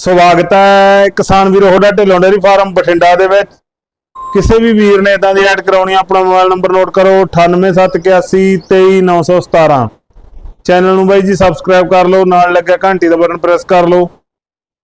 ਸਵਾਗਤ ਹੈ ਕਿਸਾਨ ਵੀਰੋ ਤੁਹਾਡਾ ਢਿੱਲੋਂ ਡੇਅਰੀ ਫਾਰਮ ਬਠਿੰਡਾ ਦੇ ਵਿੱਚ। ਕਿਸੇ ਵੀ ਵੀਰ ਨੇ ਇਦਾਂ ਦੀ ਐਡ ਕਰਾਉਣੀ ਆ, ਆਪਣਾ ਮੋਬਾਈਲ ਨੰਬਰ ਨੋਟ ਕਰੋ 9871823917 ਚੈਨਲ ਨੂੰ ਬਾਈ ਜੀ ਸਬਸਕ੍ਰਾਈਬ ਕਰ ਲਓ ਨਾਲ ਲੱਗਿਆ ਘੰਟੀ ਦਾ ਬਟਨ ਪ੍ਰੈਸ ਕਰ ਲਓ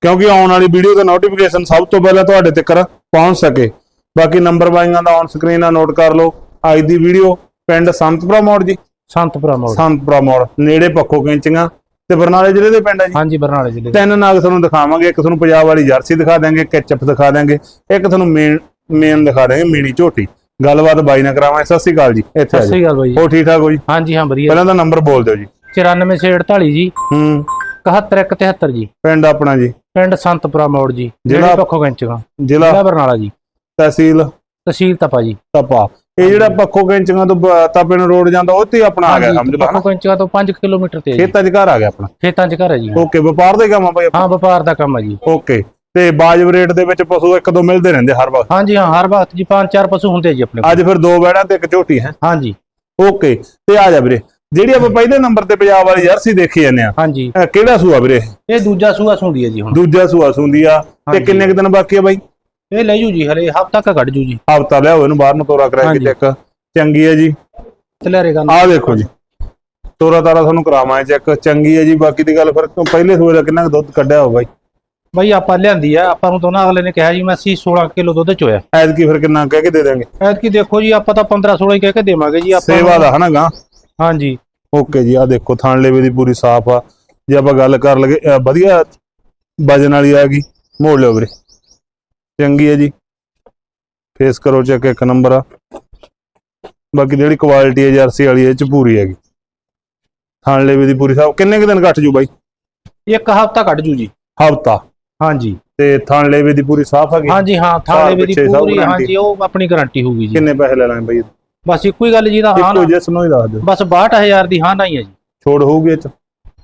ਕਿਉਂਕਿ ਆਉਣ ਵਾਲੀ ਵੀਡੀਓ ਦਾ ਨੋਟੀਫਿਕੇਸ਼ਨ ਸਭ ਤੋਂ ਪਹਿਲਾਂ ਤੁਹਾਡੇ ਤੱਕ ਪਹੁੰਚ ਸਕੇ। ਬਾਕੀ ਨੰਬਰ ਬਾਈਆਂ ਦਾ ਔਨ ਸਕਰੀਨ ਆ ਨੋਟ ਕਰ ਲਓ। ਅੱਜ ਦੀ ਵੀਡੀਓ ਪਿੰਡ ਸੰਤਪੁਰਾ ਮੋੜ ਜੀ। ਸੰਤਪੁਰਾ ਮੋੜ। ਸੰਤਪੁਰਾ ਮੋੜ ਨੇੜੇ ਪੱਖੋ ਕੈਂਚੀਆਂ। ਤੇ ਬਰਨਾਲੇ ਜ਼ਿਲ੍ਹੇ ਦੇ ਪਿੰਡ ਆ ਜੀ। ਹਾਂਜੀ ਬਰਨਾਲੇ ਜ਼ਿਲ੍ਹੇ। ਤਿੰਨ ਨਾਗ ਤੁਹਾਨੂੰ ਦਿਖਾਵਾਂਗੇ ਇੱਕ ਤੁਹਾਨੂੰ ਪੰਜਾਬ ਵਾਲੀ ਜਰਸੀ ਦਿਖਾ ਦਾਂਗੇ ਕੈਚਅਪ ਦਿਖਾ ਦਾਂਗੇ ਇੱਕ ਤੁਹਾਨੂੰ ਮੇਨ ਮੇਨ ਦਿਖਾ ਦਾਂਗੇ ਮੀਣੀ ਝੋਟੀ। ਗੱਲਬਾਤ ਬਾਈ ਨਾਲ ਕਰਾਵਾਂਗੇ। ਸਤਿ ਸ੍ਰੀ ਅਕਾਲ ਜੀ। ਇੱਥੇ ਸਤਿ ਸ੍ਰੀ ਅਕਾਲ ਬਾਈ ਹੋ ਠੀਕ ਠਾਕ ਹੋ ਜੀ? ਹਾਂਜੀ ਹਾਂ ਵਧੀਆ। ਪਹਿਲਾਂ ਤਾਂ ਨੰਬਰ ਬੋਲ ਦਿਓ ਜੀ। 94648 ਜੀ। ਹੂੰ। 7173 ਜੀ। ਪਿੰਡ ਆਪਣਾ ਜੀ। ਪਿੰਡ ਸੰਤਪੁਰਾ ਮੋੜ ਜੀ। ਜ਼ਿਲ੍ਹਾ- ਪੱਖੋ ਜ਼ਿਲ੍ਹਾ ਜ਼ਿਲ੍ਹਾ ਬਰਨਾਲਾ ਜੀ। ਤਹਿਸੀਲ ਤਹਿਸੀਲ ਤਪਾ ਜੀ। ਤਪਾ। ਇਹ ਜਿਹੜਾ ਪੱਖੋ ਕੈਂਚੀਆਂ ਤੋਂ ਬ- ਤਪੇ ਨੂੰ ਰੋਡ ਜਾਂਦਾ ਉਹ ਤੇ ਆਪਣਾ ਆ ਗਿਆ ਸਮਝ ਲਓ ਪੱਖੋ ਕੈਂਚਗਾ ਤੋਂ 5 ਕਿਲੋਮੀਟਰ ਤੇ ਖੇਤਾਂ 'ਚ ਘਰ ਆ ਗਿਆ ਆਪਣਾ? ਖੇਤਾਂ 'ਚ ਘਰ ਹੈ ਜੀ। ਓਕੇ ਵਪਾਰ ਦਾ ਕੰਮ ਆ ਬਾਈ? ਹਾਂ ਵਪਾਰ ਦਾ ਕੰਮ ਹੈ ਜੀ। ਓਕੇ ਤੇ ਬਾਜਬ ਰੇਟ ਦੇ ਵਿੱਚ ਪਸ਼ੂ ਇੱਕ ਦੋ ਮਿਲਦੇ ਰਹਿੰਦੇ ਹਰ ਵਕਤ? ਹਾਂਜੀ ਹਾਂ ਹਰ ਵਕਤ ਜੀ ਪੰਜ ਚਾਰ ਪਸ਼ੂ ਹੁੰਦੇ ਜੀ ਆਪਣੇ ਕੋਲ। ਅੱਜ ਫਿਰ ਦੋ ਬੈੜਾਂ ਤੇ ਇੱਕ ਝੋਟੀ ਹੈ? ਹਾਂਜੀ। ਓਕੇ ਤੇ ਆ ਜਾ ਵੀਰੇ। ਜਿਹੜੀ ਆਪਾਂ ਪਹਿਲੇ ਨੰਬਰ ਤੇ ਪੰਜਾਬ ਵਾਲੀ ਜਰਸੀ ਦੇਖੀ ਜਾਂਦੇ ਆ ਹਾਂਜੀ। ਕਿਹੜਾ ਸੂਆ ਵੀਰੇ? ਇਹ ਦੂਜਾ ਸੂਆ ਸੁੰਦੀ ਹੈ ਜੀ ਹੁਣ। ਦੂਜਾ ਸੂਆ ਸੁੰਦੀ ਆ ਤੇ। ਕਿੰਨੇ ਕੁ ਦਿਨ ਬਾਕੀ ਆ ਬਾਈ? ਇਹ ਲੈ ਜੂ ਜੀ ਹਲੇ ਹਫਤਾ ਕ ਕੱਢ ਜੂ ਜੀ। ਹਫਤਾ ਲਿਆਓ ਇਹਨੂੰ ਬਾਹਰ ਨੂੰ ਤੋਰਾ ਕਰਾ ਕੇ। ਚੈੱਕ ਚੰਗੀ ਹੈ ਜੀ। ਚਲੇਰੇਗਾ ਆਹ ਦੇਖੋ ਜੀ। ਤੋਰਾ ਤਾਰਾ ਤੁਹਾਨੂੰ ਕਰਾਵਾਂ ਚੈੱਕ ਚੰਗੀ ਹੈ ਜੀ। ਬਾਕੀ ਦੀ ਗੱਲ ਫਿਰ ਪਹਿਲੇ ਸੂਏ ਦਾ ਕਿੰਨਾ ਕੁ ਦੁੱਧ ਕੱਢਿਆ ਹੋ ਬਾਈ। ਬਾਈ ਆਪਾਂ ਲਿਆਂਦੀ ਆ। ਆਪਾਂ ਨੂੰ ਤਾਂ ਨਾ ਅਗਲੇ ਨੇ ਕਿਹਾ ਜੀ ਮੈਂ ਅਸੀਂ 16 ਕਿਲੋ ਦੁੱਧ ਚੋਇਆ। ਐਤਕੀ ਫਿਰ ਕਿੰਨਾ ਕਹਿ ਕੇ ਦੇ ਦਾਂਗੇ ਐਤਕੀ ਦੇਖੋ ਜੀ ਆਪਾਂ ਤਾਂ 15 16 ਹੀ ਕਹਿ ਕੇ ਦੇਵਾਂਗੇ ਜੀ। ਆਪਾਂ ਸੇਵਾ ਦਾ ਹਨਾ ਗਾ? ਹਾਂਜੀ। ਓਕੇ ਜੀ ਆ ਦੇਖੋ ਥਾਣ ਲੇਵੇ ਦੀ ਪੂਰੀ ਸਾਫ਼ ਆ। ਜੇ ਆਪਾਂ ਗੱਲ ਕਰ ਲਗੇ ਵਧੀਆ ਵਜਨ ਵਾਲੀ ਆ ਗਈ। ਮੋੜ ਲਿਓ ਵੀਰੇ। ਚੰਗੀ ਹੈ ਜੀ। ਫੇਸ ਕਰੋ ਚੈੱਕ ਇੱਕ ਨੰਬਰ ਆ। ਬਾਕੀ ਜਿਹੜੀ ਕੁਆਲਿਟੀ ਹੈ ਜਰਸੀ ਵਾਲੀ ਇਹ ਚ ਪੂਰੀ ਹੈਗੀ। ਥਾਣ ਲੇਵੇ ਦੀ ਪੂਰੀ ਸਾਫ਼ ਕਿੰਨੇ ਕੁ ਦਿਨ ਕੱਟ ਜੂ ਬਾਈ? ਇੱਕ ਹਫਤਾ ਕੱਢ ਜੂ ਜੀ। ਹਫਤਾ? ਹਾਂਜੀ। ਤੇ ਥਾਣ ਲੇਵੇ ਦੀ ਪੂਰੀ ਸਾਫ਼ ਹੈਗੀ? ਹਾਂਜੀ ਹਾਂ ਥਾਲੇ ਵੀ ਦੀ ਪੂਰੀ। ਹਾਂਜੀ ਉਹ ਆਪਣੀ ਗਾਰੰਟੀ ਹੋਊਗੀ ਜੀ। ਕਿੰਨੇ ਪੈਸੇ ਲੈ ਲਾਂਗੇ ਬਾਈ ਬਸ ਇੱਕੋ ਹੀ ਗੱਲ ਜੀ ਦਾ ਹਾਂ ਇੱਕੋ ਜਿਸ ਨੂੰ ਹੀ ਦੱਸ ਦਿਓ। ਬਸ 62000 ਦੀ ਹਾਂ ਨਹੀਂ ਹੈ ਜੀ। ਛੋੜ ਹੋਊਗੀ ਇਹ ਚ।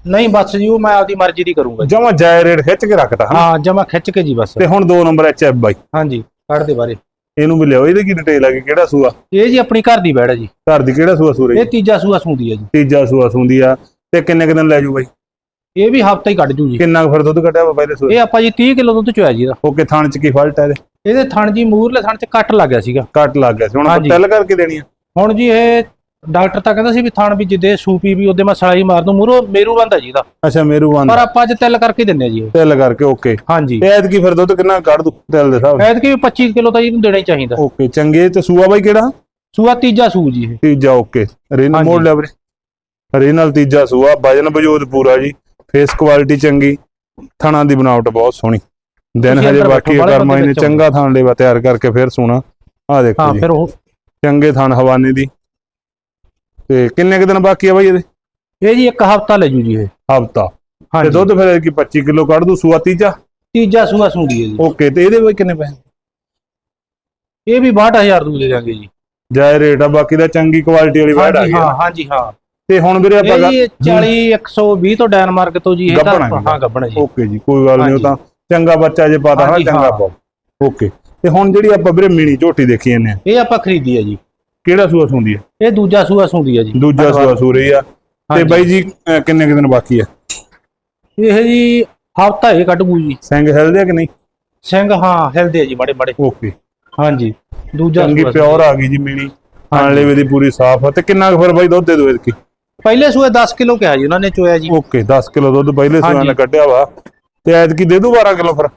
ਨਹੀਂ ਬਸ ਜੀ ਉਹ ਮੈਂ ਆਪਦੀ ਮਰਜ਼ੀ ਦੀ ਕਰੂੰਗਾ ਜੀ। ਜਮਾ ਜਾਇ ਰੇਟ ਖਿੱਚ ਕੇ ਰੱਖਤਾ ਹਨਾ? ਹਾਂ ਜਮਾ ਖਿੱਚ ਕੇ ਜੀ ਬਸ। ਤੇ ਹੁਣ ਦੋ ਨੰਬਰ ਐਚ ਐਫ ਬਾਈ। ਹਾਂਜੀ ਕੱਢ ਦੇ ਬਾਰੇ। ਇਹਨੂੰ ਵੀ ਲਿਓ ਇਹਦੀ ਕੀ ਡਿਟੇਲ ਹੈਗੀ ਕਿਹੜਾ ਸੂਆ? ਇਹ ਜੀ ਆਪਣੀ ਘਰ ਦੀ ਬੈੜ ਹੈ ਜੀ। ਘਰ ਦੀ ਕਿਹੜਾ ਸੂਆ ਸੂਰੇ ਇਹ ਤੀਜਾ ਸੂਆ ਸੁੰਦੀ ਹੈ ਜੀ। ਤੀਜਾ ਸੂਆ ਸੁੰਦੀ ਆ। ਤੇ ਕਿੰਨੇ ਕੁ ਦਿਨ ਲੈ ਜੂ ਬਾਈ? ਇਹ ਵੀ ਹਫਤਾ ਹੀ ਕੱਢ ਜੂ ਜੀ। ਕਿੰਨਾ ਕੁ ਫਿਰ ਦੁੱਧ ਕੱਢਿਆ ਵਾ ਪਹਿਲੇ ਸੂਏ? ਇਹ ਆਪਾਂ ਜੀ 30 ਕਿਲੋ ਦੁੱਧ ਚੋਇਆ ਜੀ ਇਹਦਾ। ਓਕੇ ਥਾਣ ਚ ਕੀ ਫਾਲਟ ਹੈ ਇਹਦੇ? ਇਹਦੇ ਥਣ ਜੀ ਮੂਰਲੇ ਥਣ ਚ ਕੱਟ ਲੱਗ ਗਿਆ ਸੀਗਾ। ਕੱਟ ਲੱਗ ਗਿਆ ਸੀ। ਹੁਣ ਆਪਾਂ। ਟੈਲ ਕਰਕੇ ਦੇਣੀ ਆ। ਹੁਣ ਜੀ ਇਹ ਡਾਕਟਰ ਤਾਂ ਕਹਿੰਦਾ ਸੀ ਵੀ ਥਣ ਵੀ ਜਿੱਦੇ ਸੂਪੀ ਵੀ ਉਹਦੇ ਮੈਂ ਸਲਾਈ ਮਾਰ ਦੂੰ ਮੂਰੋ ਮੇਰੂ ਬੰਦਾ ਜੀ ਦਾ। ਅੱਛਾ ਮੇਰੂ ਪਰ ਬੰਦ ਆਪਾਂ ਅੱਜ ਤਿਲ ਕਰਕੇ ਦਿੰਨੇ ਆ ਜੀ ਇਹ। ਟੈਲ ਕਰਕੇ ਓਕੇ। ਹਾਂਜੀ। ਤੇ ਐਤ ਕੀ ਫਿਰ ਦੁੱਧ ਕਿੰਨਾ ਕੱਢ ਦੂ ਟੈਲ ਦੇ ਹਿਸਾਬ ਨਾਲ? ਐਤਕੀ ਵੀ 25 ਕਿਲੋ ਤਾਂ ਇਹਨੂੰ ਦੇਣਾ ਹੀ ਚਾਹੀਦਾ। ਓਕੇ ਚੰਗੇ। ਤੇ ਸੂਆ ਬਾਈ ਕਿਹੜਾ? ਸੂਆ ਤੀਜਾ ਸੂ ਜੀ ਇਹ। ਤੀਜਾ ਓਕੇ। ਰੀਨ ਹਾਂਜੀ। ਮੋੜ ਲਿਆ ਵੀਰੇ। ਰੀਨਲ ਤੀਜਾ ਸੂਆ ਵਜਨ ਵਜੂਦ ਪੂਰਾ ਜੀ। ਫੇਸ ਕੁਆਲਿਟੀ ਚੰਗੀ। ਥਣਾ ਦੀ ਬਣਾਵਟ ਬਹੁਤ ਸੋਹਣੀ। ਦਿਨ ਤੁਸੀਂ ਹਜੇ ਅੰਦਰ ਬਾਕੀ ਬੈਠੋ, ਬਾਹਲੇ ਕਰਮਾਈ ਨੇ ਬੰਦੇ ਚੰਗਾ ਥਾਣ ਲੇਵਾ ਤਿਆਰ ਕਰਕੇ ਫਿਰ ਸੋਣਾ। ਆ ਦੇਖੋ ਹਾਂ ਜੀ। ਫਿਰ ਉਹ ਚੰਗੇ ਥਣ ਹਵਾਨੇ ਦੀ। ਤੇ ਕਿੰਨੇ ਕੁ ਦਿਨ ਬਾਕੀ ਆ ਬਾਈ ਇਹਦੇ? ਇਹ ਜੀ ਇੱਕ ਹਫਤਾ ਲੈ ਜੂ ਜੀ ਇਹ। ਹਫਤਾ। ਤੇ ਹਾਂਜੀ। ਦੁੱਧ ਫਿਰ ਕੀ 25 ਕਿਲੋ ਕੱਢ ਦੂ ਸੂਆ ਤੀਜਾ? ਤੀਜਾ ਸੂਆ ਸੁੰਦੀ ਹੈ ਜੀ। ਓਕੇ ਤੇ ਇਹਦੇ ਵਿੱਚ ਕਿੰਨੇ ਪੈਸੇ? ਇਹ ਵੀ 62000 ਦੂ ਦੇ ਦਾਂਗੇ ਜੀ। ਜਾਇ ਰੇਟ ਆ ਬਾਕੀ ਦਾ ਚੰਗੀ ਕੁਆਲਿਟੀ ਵਾਲੀ ਵੈੜ ਆ ਹਾਂਜੀ ਗਈ ਹਾਂ ਆ। ਹਾਂਜੀ ਹਾਂ। ਤੇ ਹੁਣ ਵੀਰੇ ਆਪਾਂ ਇਹ ਗੱਲ- ਜੀ 40 120 ਤੋਂ ਡੈਨਮਾਰਕ ਤੋਂ ਜੀ ਇਹ ਤਾਂ ਗੱਭਣ ਆ ਜੀ। ਹਾਂ ਗੱਬਣ ਜੀ। ਓਕੇ ਜੀ ਕੋਈ ਗੱਲ ਨਹੀਂ ਉਹ ਹਾਂਜੀ। ਤਾਂ ਚੰਗਾ ਬੱਚਾ ਜੇ ਪਾਤਾ ਨਾ ਹਾਂਜੀ, ਚੰਗਾ ਹਾਂ। ਪਾਓ। ਓਕੇ ਤੇ ਹੁਣ ਜਿਹੜੀ ਆਪਾਂ ਵੀਰੇ ਮੀਣੀ ਝੋਟੀ ਦੇਖੀ ਜਾਂਦੇ ਆ। ਇਹ ਆਪਾਂ ਖਰੀਦੀ ਹੈ ਜੀ। ਕਿਹੜਾ ਸੂਆ ਸੁੰਦੀ ਆ? ਇਹ ਦੂਜਾ ਸੂਆ ਸੁੰਦੀ ਹੈ ਜੀ। ਦੂਜਾ ਸੂਆ ਸੂ ਰਹੀ ਆ। ਤੇ। ਬਾਈ ਜੀ ਅਹ ਕਿੰਨੇ ਕੁ ਦਿਨ ਬਾਕੀ ਆ? ਇਹ ਜੀ ਹਫਤਾ ਇਹ ਕੱਢੂ ਜੀ। ਸਿੰਘ ਹਿਲਦੇ ਆ ਕਿ ਨਹੀਂ? ਸਿੰਘ ਹਾਂ ਹਿਲਦੇ ਆ ਜੀ ਬੜੇ ਬੜੇ ਓਕੇ ਹਾਂਜੀ। ਦੂਜਾ ਚੰਗੀ ਸੂਆ ਪਿਓਰ ਆ। ਗਈ ਜੀ ਮੀਣੀ। ਆਣਲੇ ਦੀ ਪੂਰੀ ਸਾਫ਼ ਆ। ਤੇ ਕਿੰਨਾ ਕੁ ਫਿਰ ਬਾਈ ਦੁੱਧ ਦੇ ਦੋ ਇਹਦੀ ਪਹਿਲੇ ਸੂਏ 10 ਕਿਲੋ ਕਿਹਾ ਜੀ ਉਹਨਾਂ ਨੇ ਚੋਇਆ ਜੀ। ਓਕੇ 10 ਕਿਲੋ ਦੁੱਧ ਪਹਿਲੇ ਸੂਆਂ ਨੇ ਹਾਂਜੀ। ਕੱਢਿਆ ਵਾ। ਤੇ ਐਤਕੀ ਦੇ ਦੂ 12 ਕਿਲੋ ਫਿਰ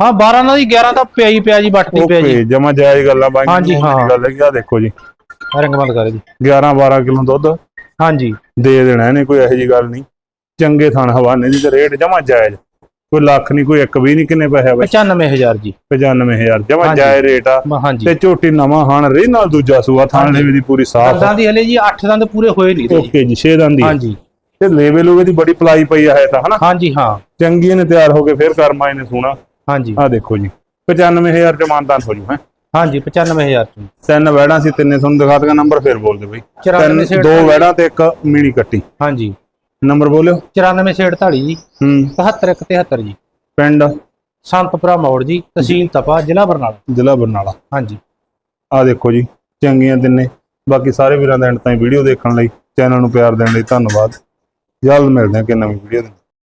ਹਾਂ 12 ਨਾਲ ਦੀ 11 ਤਾਂ ਪਿਆ ਹੀ ਪਿਆ ਜੀ ਵੱਟਦੀ ਪਿਆ ਜੀ। ਓਕੇ ਜਮਾ ਜਾਇਜ਼ ਗੱਲਾਂ ਬਾਈ ਹਾਂਜੀ, ਹਾਂ। ਗੱਲ ਹੈ ਆ ਦੇਖੋ ਜੀ। ਰੰਗ ਬੰਦ ਕਰ ਜੀ। 11 12 ਕਿਲੋ ਦੁੱਧ। ਹਾਂਜੀ। ਦੇ ਦੇਣਾ ਇਹਨੇ ਕੋਈ ਇਹੋ ਜੀ ਗੱਲ ਨਹੀਂ। ਚੰਗੇ ਥਣ ਹਵਾਨੇ ਦੀ ਤੇ ਰੇਟ ਜਮਾ ਜਾਇਜ਼। ਕੋਈ ਲੱਖ ਨਹੀਂ ਕੋਈ ਇੱਕ ਵੀ ਨਹੀਂ ਕਿੰਨੇ ਪੈਸੇ ਆ ਬਾਈ? 95000 ਜੀ। 95000 ਜਮਾ ਹਾਂਜੀ। ਜਾਇਜ਼ ਰੇਟ ਆ। ਹਾਂਜੀ। ਤੇ ਝੋਟੀ ਨਵਾਂ ਹਾਣ ਰੇ ਨਾਲ ਦੂਜਾ ਸੂਆ ਥਾਣ ਹਾਂਜੀ। ਲੇਵੇ ਦੀ ਪੂਰੀ ਸਾਫ਼ ਦੰਦਾਂ ਦੀ ਹਲੇ ਜੀ 8 ਦੰਦ ਪੂਰੇ ਹੋਏ ਨਹੀਂ ਤੇ ਜੀ। ਓਕੇ ਜੀ 6 ਦੰਦ ਦੀ ਹਾਂਜੀ। ਤੇ ਲੇਵੇ ਲੂਵੇ ਦੀ ਬੜੀ ਪਲਾਈ ਪਈ ਆ ਹੈ ਤਾਂ ਹਨਾ? ਹਾਂਜੀ ਹਾਂ। ਚੰਗੀ ਨੇ ਤਿਆਰ ਹੋ ਕੇ ਫੇਰ ਕਰਮਾ ਇਹਨੇ ਸੋਣਾ। ਹਾਂਜੀ। ਆ ਦੇਖੋ ਜੀ 95000 ਚ ਮਾਨਦਾਨ ਹੋ ਜੂ ਹੈ। ਹਾਂਜੀ 95000 ਚ ਤਿੰਨ ਵੈੜਾਂ ਸੀ ਤਿੰਨੇ ਤੁਹਾਨੂੰ ਦਿਖਾ ਦਗਾ ਨੰਬਰ ਫੇਰ ਬੋਲ ਦਿਓ ਬਈ। 94 ਤਿੰਨ ਛੇ ਦੋ ਵੈੜਾਂ ਤੇ ਇੱਕ ਮੀਣੀ ਕੱਟੀ। ਹਾਂਜੀ। ਨੰਬਰ ਬੋਲਿਓ। 94 ਛੇ 48 ਜੀ। ਹੂੰ। 71 ਜੀ। ਪਿੰਡ। ਸੰਤਪੁਰਾ ਮੋੜ ਜੀ ਤਹਿਸੀਲ ਤਪਾ ਜ਼ਿਲ੍ਹਾ ਬਰਨਾਲਾ। ਜ਼ਿਲ੍ਹਾ ਬਰਨਾਲਾ। ਹਾਂਜੀ। ਆ ਦੇਖੋ ਜੀ ਚੰਗੀਆਂ ਦਿਨੇ। ਬਾਕੀ ਸਾਰੇ ਵੀਰਾਂ ਦਾ ਐਂਡ ਤਾਈਂ ਵੀਡੀਓ ਦੇਖਣ ਲਈ ਚੈਨਲ ਨੂੰ ਪਿਆਰ ਦੇਣ ਲਈ ਧੰਨਵਾਦ। ਜਲਦ ਮਿਲਦੇ ਹਾਂ ਕਿ ਨਵੀਂ ਵੀਡੀਓ ਦੇ।